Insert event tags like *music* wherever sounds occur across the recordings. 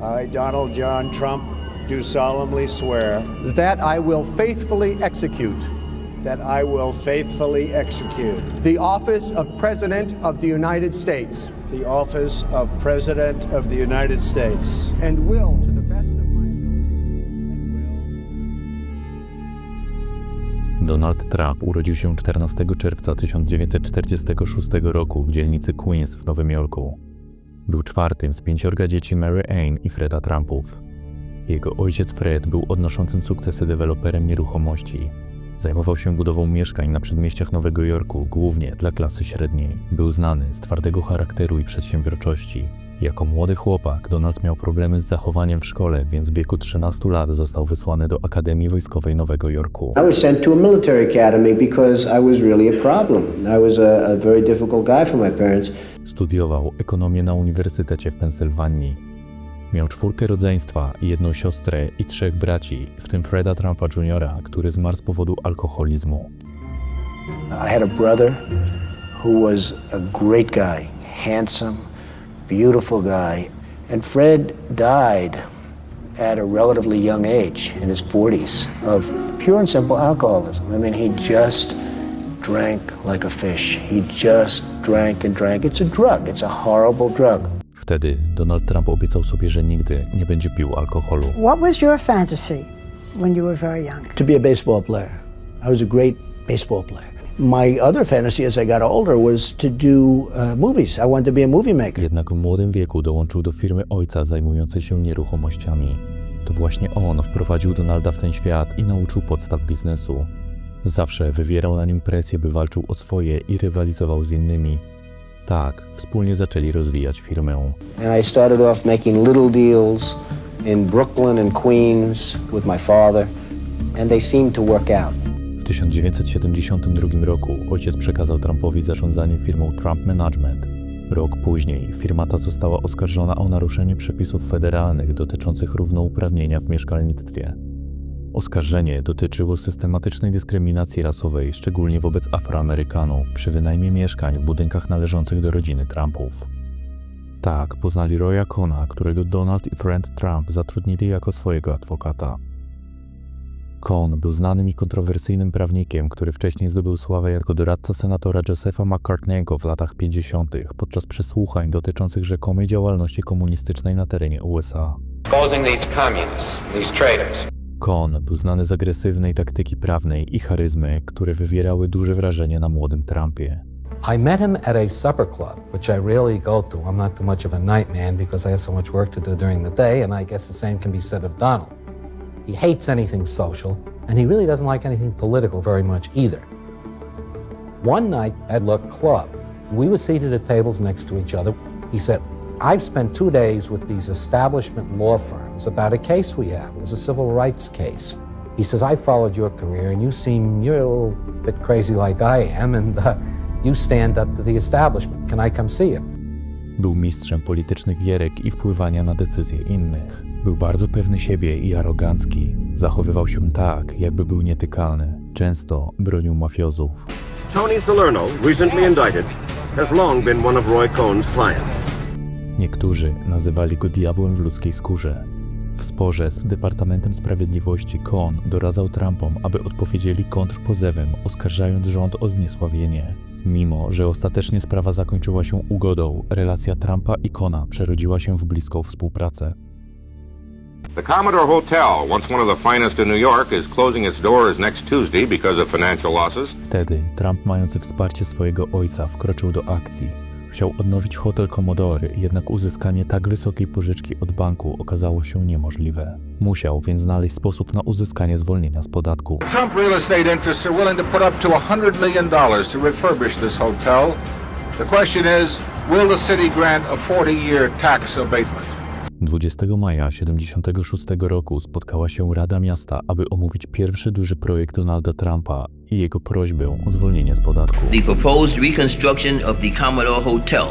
I, Donald John Trump, do solemnly swear that I will faithfully execute that I will faithfully execute the office of President of the United States the office of President of the United States and will, to the best of my ability, Donald Trump urodził się 14 czerwca 1946 roku w dzielnicy Queens w Nowym Jorku. Był czwartym z pięciorga dzieci Mary Ann i Freda Trumpów. Jego ojciec Fred był odnoszącym sukcesy deweloperem nieruchomości. Zajmował się budową mieszkań na przedmieściach Nowego Jorku, głównie dla klasy średniej. Był znany z twardego charakteru i przedsiębiorczości. Jako młody chłopak Donald miał problemy z zachowaniem w szkole, więc w wieku 13 lat został wysłany do Akademii Wojskowej Nowego Jorku. I was sent to a military academy because I was really a problem. I was a, very difficult guy for my parents. Studiował ekonomię na Uniwersytecie w Pensylwanii. Miał czwórkę rodzeństwa, jedną siostrę i trzech braci, w tym Freda Trumpa Jr., który zmarł z powodu alkoholizmu. I had a brother who was a great guy, handsome, beautiful guy. And Fred died at a relatively young age, in his 40s, of pure and simple alcoholism. I mean, he just drank like a fish. He just drank and drank. It's a drug, it's a horrible drug. Wtedy Donald Trump obiecał sobie, że nigdy nie będzie pił alkoholu. What was your fantasy when you were very young? To be a baseball player. I was a great baseball player. My other fantasy as I got older was to do uh, movies. I wanted to be a movie maker. Jednak w młodym wieku dołączył do firmy ojca zajmującej się nieruchomościami. To właśnie on wprowadził Donalda w ten świat i nauczył podstaw biznesu. Zawsze wywierał na nim presję, by walczył o swoje i rywalizował z innymi. Tak, wspólnie zaczęli rozwijać firmę. And I started off making little deals in Brooklyn and Queens with my father, and they seemed to work out. W 1972 roku ojciec przekazał Trumpowi zarządzanie firmą Trump Management. Rok później firma ta została oskarżona o naruszenie przepisów federalnych dotyczących równouprawnienia w mieszkalnictwie. Oskarżenie dotyczyło systematycznej dyskryminacji rasowej, szczególnie wobec Afroamerykanów, przy wynajmie mieszkań w budynkach należących do rodziny Trumpów. Tak, poznali Roya Cona, którego Donald i Fred Trump zatrudnili jako swojego adwokata. Cohn był znanym i kontrowersyjnym prawnikiem, który wcześniej zdobył sławę jako doradca senatora Josepha McCartney'ego w latach 50. podczas przesłuchań dotyczących rzekomej działalności komunistycznej na terenie USA. These communists, these traitors. Cohn był znany z agresywnej taktyki prawnej i charyzmy, które wywierały duże wrażenie na młodym Trumpie. I met him at a supper club, which I rarely go to. I'm not too much of a night man because I have so much work to do during the day, and I guess the same can be said of Donald. He hates anything social, and he really doesn't like anything political very much either. One night at Le Club, we were seated at tables next to each other. He said, I've spent two days with these establishment law firms about a case we have. It was a civil rights case. He says, I followed your career, and you seem you're a little bit crazy like I am, and uh, you stand up to the establishment. Can I come see you? Był mistrzem politycznych gierek i wpływania na decyzje innych. Był bardzo pewny siebie i arogancki. Zachowywał się tak, jakby był nietykalny. Często bronił mafiozów. Tony Salerno, recently indicted, has long been one of Roy Cohn's clients. Niektórzy nazywali go diabłem w ludzkiej skórze. W sporze z Departamentem Sprawiedliwości Cohn doradzał Trumpom, aby odpowiedzieli kontrpozewem, oskarżając rząd o zniesławienie. Mimo, że ostatecznie sprawa zakończyła się ugodą, relacja Trumpa i Cona przerodziła się w bliską współpracę. The Commodore Hotel, once one of the finest in New York, is closing its doors next Tuesday because of financial losses. Wtedy Trump, mający wsparcie swojego ojca, wkroczył do akcji. Chciał odnowić hotel Commodore, jednak uzyskanie tak wysokiej pożyczki od banku okazało się niemożliwe. Musiał więc znaleźć sposób na uzyskanie zwolnienia z podatku. Trump real estate interests are willing to put up to $100 million to refurbish this hotel. The question is, will the city grant a 40-year tax abatement? 20 maja 1976 roku spotkała się Rada Miasta, aby omówić pierwszy duży projekt Donalda Trumpa i jego prośbę o zwolnienie z podatku. The proposed reconstruction of the Commodore Hotel.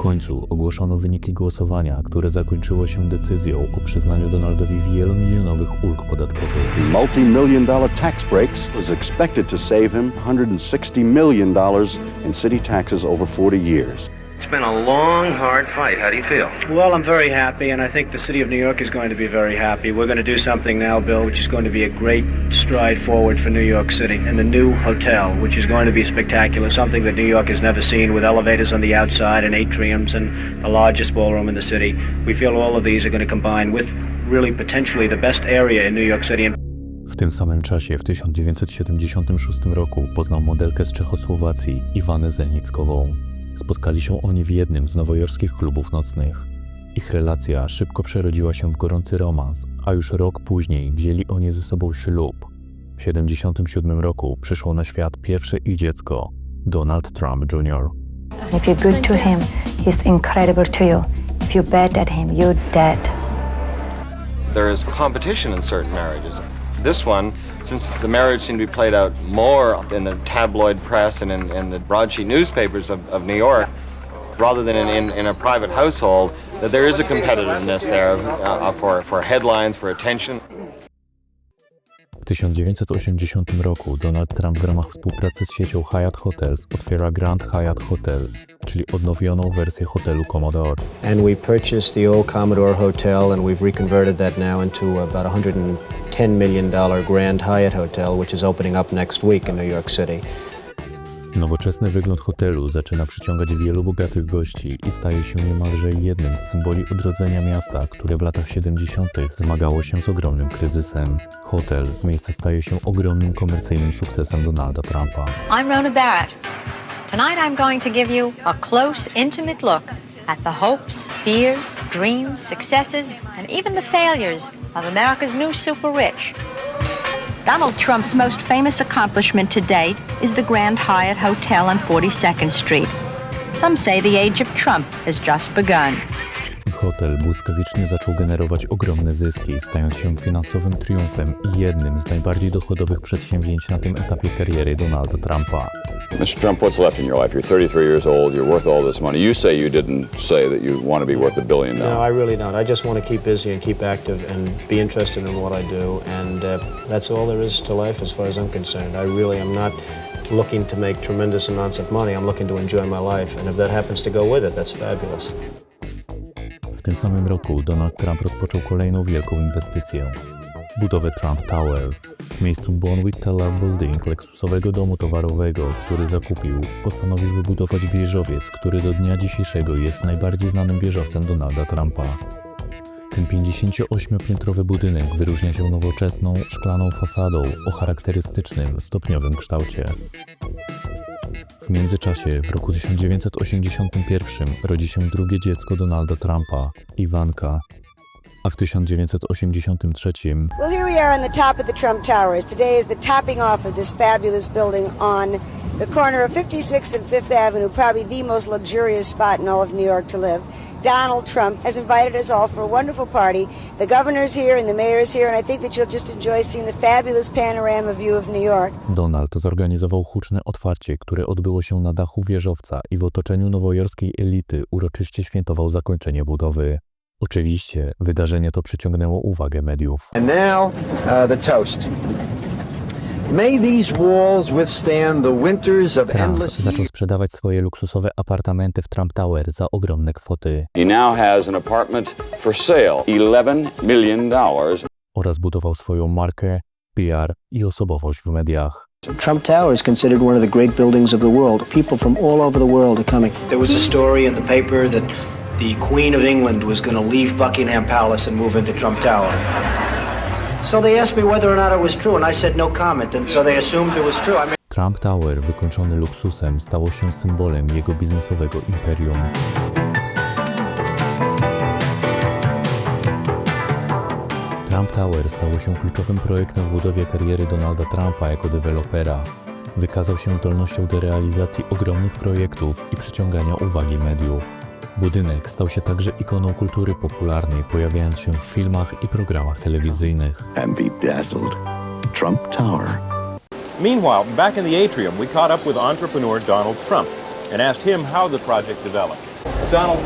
Końcu ogłoszono wyniki głosowania, które zakończyło się decyzją o przyznaniu Donaldowi wielomilionowych ulg podatkowych. Multi-million dollar tax breaks is expected to save him $160 million in city taxes over 40 years. It's been a long, hard fight. How do you feel? Well, I'm very happy, and I think the city of New York is going to be very happy. We're going to do something now, Bill, which is going to be a great stride forward for New York City. And the new hotel, which is going to be spectacular, something that New York has never seen with elevators on the outside and atriums and the largest ballroom in the city. We feel all of these are going to combine with really potentially the best area in New York City. And W tym samym czasie, w 1976 roku, poznał modelkę z Czechosłowacji, Iwanę Zelnickową. Spotkali się oni w jednym z nowojorskich klubów nocnych. Ich relacja szybko przerodziła się w gorący romans, a już rok później wzięli oni ze sobą ślub. W 1977 roku przyszło na świat pierwsze ich dziecko, Donald Trump Jr. If you're good to him, he's incredible to you. If you bad at him, you're dead. There is competition in certain marriages. This one, since the marriage seemed to be played out more in the tabloid press and in, in the broadsheet newspapers of, of New York, rather than in, in, in a private household, that there is a competitiveness there uh, for, for headlines, for attention. W 1980 roku Donald Trump w ramach współpracy z siecią Hyatt Hotels otwiera Grand Hyatt Hotel, czyli odnowioną wersję hotelu Commodore. And we purchased the old Commodore Hotel, and we've reconverted that now into about a $110 million Grand Hyatt Hotel, which is opening up next week in New York City. Nowoczesny wygląd hotelu zaczyna przyciągać wielu bogatych gości i staje się niemalże jednym z symboli odrodzenia miasta, które w latach 70. zmagało się z ogromnym kryzysem. Hotel z miejsca staje się ogromnym komercyjnym sukcesem Donalda Trumpa. I'm Rona Barrett. Tonight I'm going to give you a close, intimate look at the hopes, fears, dreams, successes, and even the failures of America's new super rich. Donald Trump's most famous accomplishment to date is the Grand Hyatt Hotel on 42nd Street. Some say the age of Trump has just begun. Hotel błyskawicznie zaczął generować ogromne zyski, stając się finansowym triumfem i jednym z najbardziej dochodowych przedsięwzięć na tym etapie kariery Donalda Trumpa. Mr. Trump, what's left in your life? You're 33 years old. You're worth all this money. You say you didn't say that you want to be worth a billion No, now. I really don't. I just want to keep busy and keep active and be interested in what I do, and uh, that's all there is to life as far as I'm concerned. I really am not looking to make tremendous amounts of money. I'm looking to enjoy my life, and if that happens to go with it, that's fabulous. W tym samym roku Donald Trump rozpoczął kolejną wielką inwestycję budowę Trump Tower. W miejscu Bonwit Teller Building, luksusowego domu towarowego, który zakupił, postanowił wybudować wieżowiec, który do dnia dzisiejszego jest najbardziej znanym wieżowcem Donalda Trumpa. Ten 58-piętrowy budynek wyróżnia się nowoczesną, szklaną fasadą o charakterystycznym, stopniowym kształcie. W międzyczasie, w roku 1981 rodzi się drugie dziecko Donalda Trumpa, Iwanka, a w 1983 Well, here we are on the top of the Trump Towers. Today is the topping off of this fabulous building on the corner of 56th and 5th Avenue, probably the most luxurious spot in all of New York to live. Donald Trump has invited us all for a wonderful party. The governor's here and the mayor's here, and I think that you'll just enjoy seeing the fabulous panorama view of New York. Donald zorganizował huczne otwarcie, które odbyło się na dachu wieżowca i w otoczeniu nowojorskiej elity uroczyście świętował zakończenie budowy. Oczywiście wydarzenie to przyciągnęło uwagę mediów. And now, uh, the toast. May these walls withstand the winters of Trump endless zaczął sprzedawać swoje luksusowe apartamenty w Trump Tower za ogromne kwoty He now has an apartment for sale, $11 million. oraz budował swoją markę, PR i osobowość w mediach. Trump Tower is considered one of the great buildings of the world. People from all over the world are coming. There was a story in the paper that the Queen of England was going to leave Buckingham Palace and move into Trump Tower. So they asked me whether or not it was true, and I said no comment, and so they assumed it was true. I mean, Trump Tower, wykończony luksusem, stało się symbolem jego biznesowego imperium. Trump Tower stało się kluczowym projektem w budowie kariery Donalda Trumpa jako dewelopera. Wykazał się zdolnością do realizacji ogromnych projektów i przyciągania uwagi mediów. Budynek stał się także ikoną kultury popularnej, pojawiając się w filmach i programach telewizyjnych. And bedazzled Trump Tower. Meanwhile, back in the atrium, we caught up with entrepreneur Donald Trump and asked him how the project developed. Donald,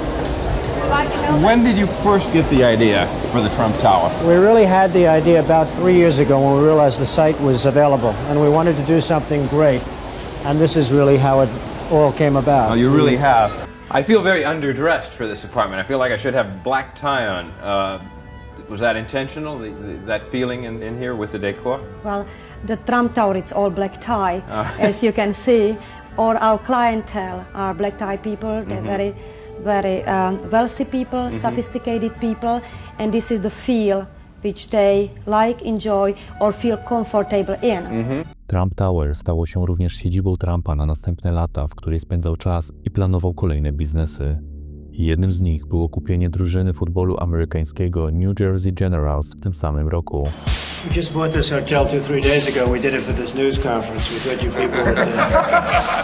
When did you first get the idea for the Trump Tower? We really had the idea about three years ago when we realized the site was available and we wanted to do something great. And this is really how it all came about. Oh, you really have. I feel very underdressed for this apartment. I feel like I should have black tie on. Uh, was that intentional, the, the, that feeling in, in here with the decor? Well, the Trump Tower, it's all black tie, Ah. *laughs* as you can see. All our clientele are black tie people. They're Mhm. very, very um, wealthy people, Mhm. sophisticated people, and this is the feel which they like, enjoy, or feel comfortable in. Trump Tower stało się również siedzibą Trumpa na następne lata, w której spędzał czas i planował kolejne biznesy. Jednym z nich było kupienie drużyny futbolu amerykańskiego New Jersey Generals w tym samym roku. We just bought this hotel two, three days ago. We did it for this news conference. We thought you people would. Uh...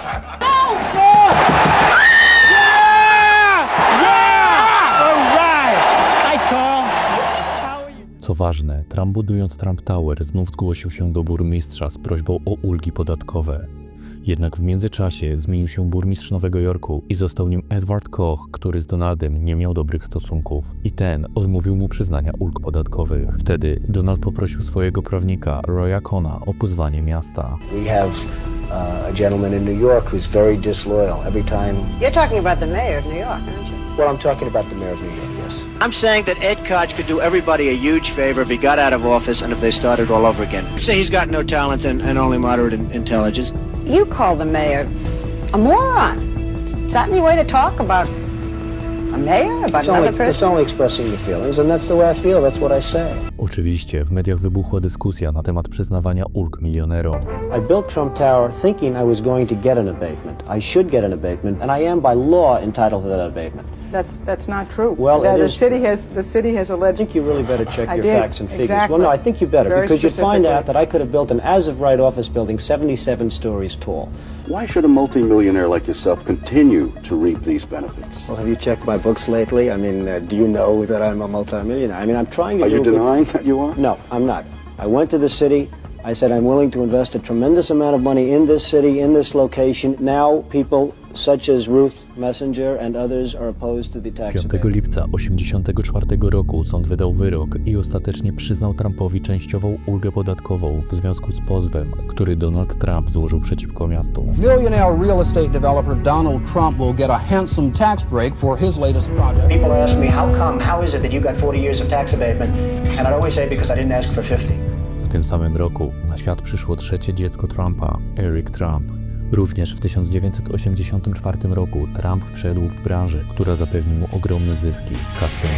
ważne, Trump budując Trump Tower znów zgłosił się do burmistrza z prośbą o ulgi podatkowe. Jednak w międzyczasie zmienił się burmistrz Nowego Jorku i został nim Edward Koch, który z Donaldem nie miał dobrych stosunków. I ten odmówił mu przyznania ulg podatkowych. Wtedy Donald poprosił swojego prawnika Roya Cona o pozwanie miasta. We have uh, a gentleman in New York who's very disloyal. Every time. You're talking about the mayor of New York, aren't you? Well, I'm talking about the mayor of New York. I'm saying that Ed Koch could do everybody a huge favor if he got out of office and if they started all over again. Say he's got no talent and, and only moderate in, intelligence. You call the mayor a moron. Is that any way to talk about a mayor, about It's another only, it's only expressing your feelings, and that's the way I feel. That's what I say. Oczywiście w mediach wybuchła dyskusja na temat przyznawania ulg milionerom. I built Trump Tower thinking I was going to get an abatement. I should get an abatement, and I am by law entitled to that abatement. That's that's not true. Well, the, it the is city has the city has alleged. I think you really better check I your did, facts and figures. exactly. Well, no, I think you better Very because you find out that I could have built an as-of-right office building 77 stories tall. Why should a multimillionaire like yourself continue to reap these benefits? Well, have you checked my books lately? I mean, uh, do you know that I'm a multimillionaire? I mean, I'm trying to. Are do you a good- denying that you are? No, I'm not. I went to the city. I said I'm willing to invest a tremendous amount of money in this city, in this location. Now, people such as Ruth Messenger and others are opposed to the tax 5 lipca 1984 roku sąd wydał wyrok i ostatecznie przyznał Trumpowi częściową ulgę podatkową w związku z pozwem, który Donald Trump złożył przeciwko miastu. Millionaire real estate developer Donald Trump will get a handsome tax break for his latest project. People ask me, how come, how is it that you got 40 years of tax abatement? And I'd always say, because I didn't ask for 50. W tym samym roku na świat przyszło trzecie dziecko Trumpa, Eric Trump. Również w 1984 roku Trump wszedł w branżę, która zapewni mu ogromne zyski kasyno.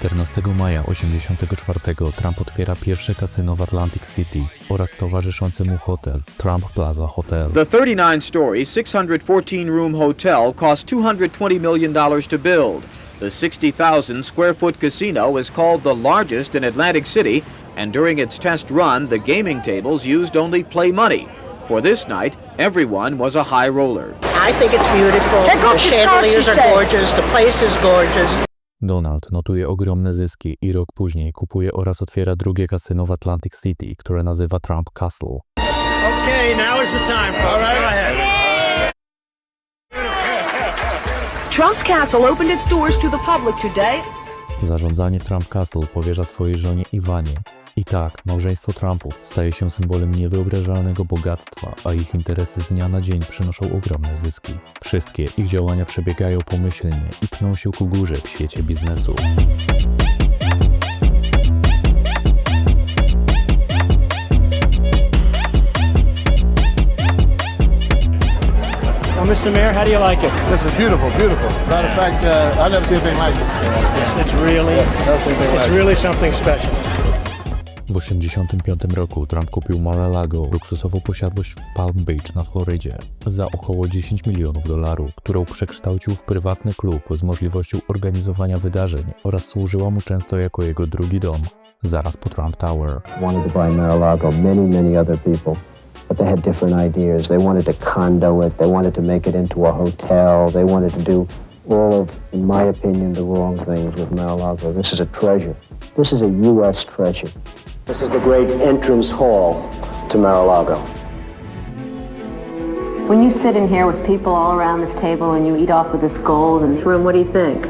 14 maja 1984 Trump otwiera pierwsze kasyno w Atlantic City oraz towarzyszący mu hotel Trump Plaza Hotel. The 39 story, 614 room hotel cost $220 million to build. The 60,000 square foot casino is called the largest in Atlantic City, and during its test run, the gaming tables used only play money. For this night, everyone was a high roller. I think it's beautiful. The your scarf, she chandeliers are gorgeous. The place is gorgeous. Donald notuje ogromne zyski i rok później kupuje oraz otwiera drugie kasyno w Atlantic City, które nazywa Trump Castle. Okay, now is the time, folks. Go ahead. Trump's Castle opened its doors to the public today. Zarządzanie Trump Castle powierza swojej żonie Iwanie. I tak, małżeństwo Trumpów staje się symbolem niewyobrażalnego bogactwa, a ich interesy z dnia na dzień przynoszą ogromne zyski. Wszystkie ich działania przebiegają pomyślnie i pną się ku górze w świecie biznesu. Well, Mr. Mayor, how do you like it? This is beautiful, beautiful. Matter of fact, uh, I've never seen anything like this. It's, it's really, anything it's like really something special. W 1985 roku Trump kupił Mar-a-Lago, luksusową posiadłość w Palm Beach na Florydzie, za około 10 milionów dolarów, którą przekształcił w prywatny klub z możliwością organizowania wydarzeń oraz służyła mu często jako jego drugi dom, zaraz po Trump Tower. wanted to buy Mar-a-Lago, many, many other people, but they had different ideas. They wanted to condo it, they wanted to make it into a hotel, they wanted to do all of, in my opinion, the wrong things with Mar-a-Lago. This is a treasure. This is a U.S. treasure. This is the great entrance hall to Mar-a-Lago. When you sit in here with people all around this table and you eat off of this gold in this room, what do you think?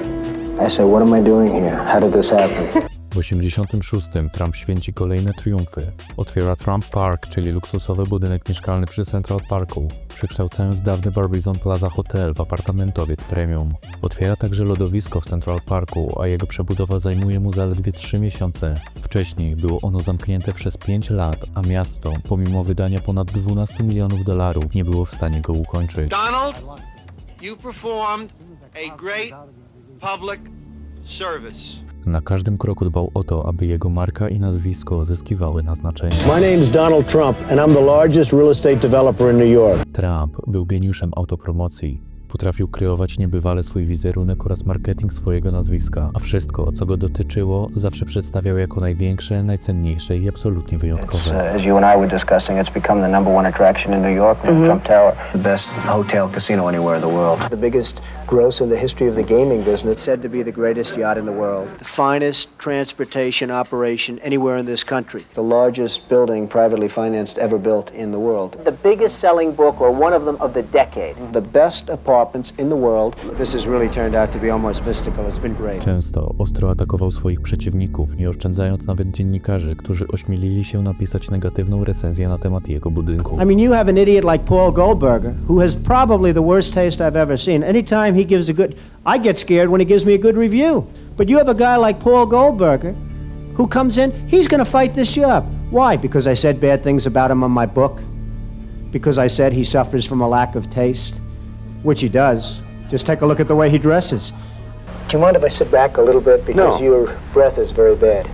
I said, what am I doing here? How did this happen? *laughs* W 86 Trump święci kolejne triumfy. Otwiera Trump Park, czyli luksusowy budynek mieszkalny przy Central Parku, przekształcając dawny Barbizon Plaza Hotel w apartamentowiec premium. Otwiera także lodowisko w Central Parku, a jego przebudowa zajmuje mu zaledwie 3 miesiące. Wcześniej było ono zamknięte przez 5 lat, a miasto, pomimo wydania ponad 12 milionów dolarów, nie było w stanie go ukończyć. Donald, you performed a great public service. Na każdym kroku dbał o to, aby jego marka i nazwisko zyskiwały na znaczeniu. My name's Donald Trump, and I'm the largest real estate developer in New York. Trump był geniuszem autopromocji. Potrafił kreować niebywale swój wizerunek oraz marketing swojego nazwiska, a wszystko, co go dotyczyło, zawsze przedstawiał jako największe, najcenniejsze i absolutnie wyjątkowe. As you and I were discussing, it's become the number one attraction in New York, the Trump Tower. The best hotel casino anywhere in the world. The biggest gross in the history of the gaming business. Said to be the greatest yacht in the world. The finest transportation operation anywhere in this country. The largest building privately financed ever built in the world. The biggest selling book, or one of them, of the decade. The best apartments in the world. This has really turned out to be almost mystical. It's been great. Często ostro atakował swoich przeciwników, nie oszczędzając nawet dziennikarzy, którzy ośmielili się napisać negatywną recenzję na temat jego budynku. I mean, you have an idiot like Paul Goldberger, who has probably the worst taste I've ever seen. Anytime he gives a good, I get scared when he gives me a good review. But you have a guy like Paul Goldberger, who comes in, he's going to fight this job. Why? Because I said bad things about him on my book? Because I said he suffers from a lack of taste? Which he does. Just take a look at the way he dresses. Do you mind if I sit back a little bit? Because No. your breath is very bad.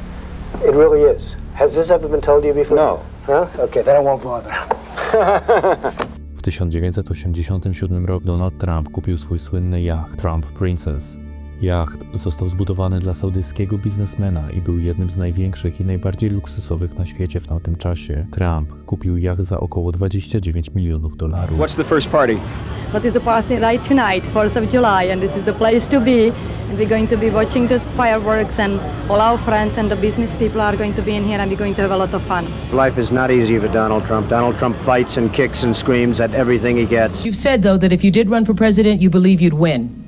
It really is. Has this ever been told to you before? No. Huh? Okay, then I won't bother. W 1987 roku Donald Trump kupił swój słynny jacht Trump Princess. Jacht został zbudowany dla saudyjskiego biznesmena i był jednym z największych i najbardziej luksusowych na świecie w tamtym czasie. Trump kupił jacht za około 29 milionów dolarów. What's the first party? What is the party right tonight, 4th of July, and this is the place to be. And we're going to be watching the fireworks, and all our friends and the business people are going to be in here, and we're going to have a lot of fun. Life is not easy for Donald Trump. Donald Trump fights and kicks and screams at everything he gets. You've said, though, that if you did run for president, you believe you'd win.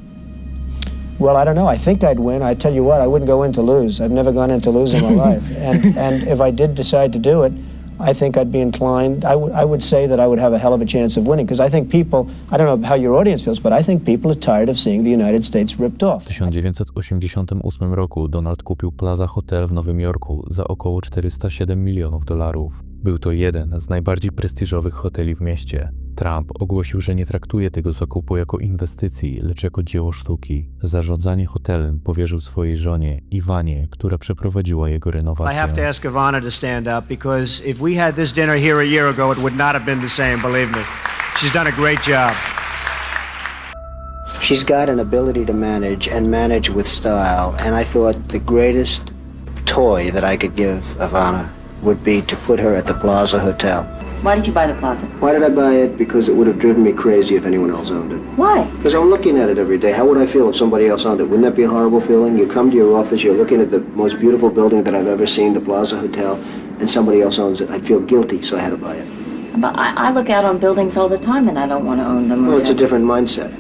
Well, I don't know. I think I'd win. I tell you what, I wouldn't go in to lose. I've never gone in to lose in my *laughs* life. And, and if I did decide to do it, I think I'd be inclined, I would- I would say that I would have a hell of a chance of winning. Because I think people, I don't know how your audience feels, but I think people are tired of seeing the United States ripped off. W 1988 roku Donald kupił Plaza Hotel w Nowym Jorku za około 407 milionów dolarów. Był to jeden z najbardziej prestiżowych hoteli w mieście. Trump ogłosił, że nie traktuje tego zakupu jako inwestycji, lecz jako dzieło sztuki. Zarządzanie hotelem powierzył swojej żonie, Iwanie, która przeprowadziła jego I have to renowację. ask Ivana to stand up because if we had this dinner here a year ago, it would not have been the same, believe me. She's done a great job. She's got an ability to manage and manage with style. And I thought the greatest toy that I could give Ivana would be to put her at the Plaza Hotel. Why did you buy the plaza? Why did I buy it? Because it would have driven me crazy if anyone else owned it. Why? Because I'm looking at it every day. How would I feel if somebody else owned it? Wouldn't that be a horrible feeling? You come to your office, you're looking at the most beautiful building that I've ever seen, the Plaza Hotel, and somebody else owns it. I'd feel guilty, so I had to buy it. But I, I look out on buildings all the time and I don't want to own them. Well, it's a different mindset.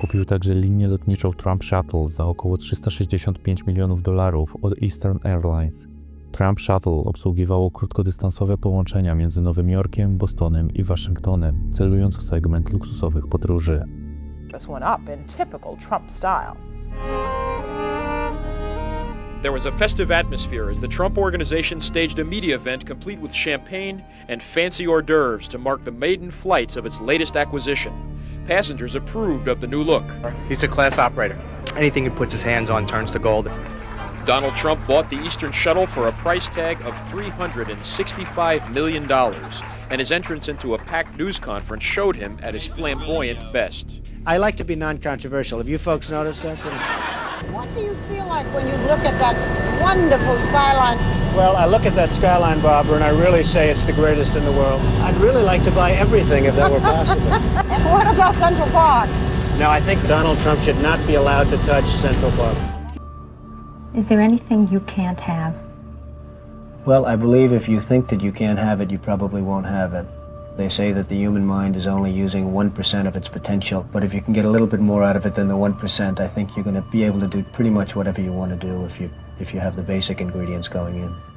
Kupił także linię lotniczą Trump Shuttle za około 365 milionów dolarów od Eastern Airlines. Trump Shuttle obsługiwało krótkodystansowe połączenia między Nowym Jorkiem, Bostonem i Waszyngtonem, celując w segment luksusowych podróży. just went up in typical Trump style. There was a festive atmosphere as the Trump organization staged a media event complete with champagne and fancy hors d'oeuvres to mark the maiden flights of its latest acquisition. Passengers approved of the new look. He's a class operator. Anything he puts his hands on turns to gold. Donald Trump bought the Eastern Shuttle for a price tag of $365 million, and his entrance into a packed news conference showed him at his flamboyant best. I like to be non-controversial. Have you folks noticed that? What do you feel like when you look at that wonderful skyline? Well, I look at that skyline, Barbara, and I really say it's the greatest in the world. I'd really like to buy everything if that were possible. *laughs* And what about Central Park? now, I think Donald Trump should not be allowed to touch Central Park. Is there anything you can't have? Well, I believe if you think that you can't have it, you probably won't have it. They say that the human mind is only using 1% of its potential, but if you can get a little bit more out of it than the 1%, I think you're going to be able to do pretty much whatever you want to do if you if you have the basic ingredients going in.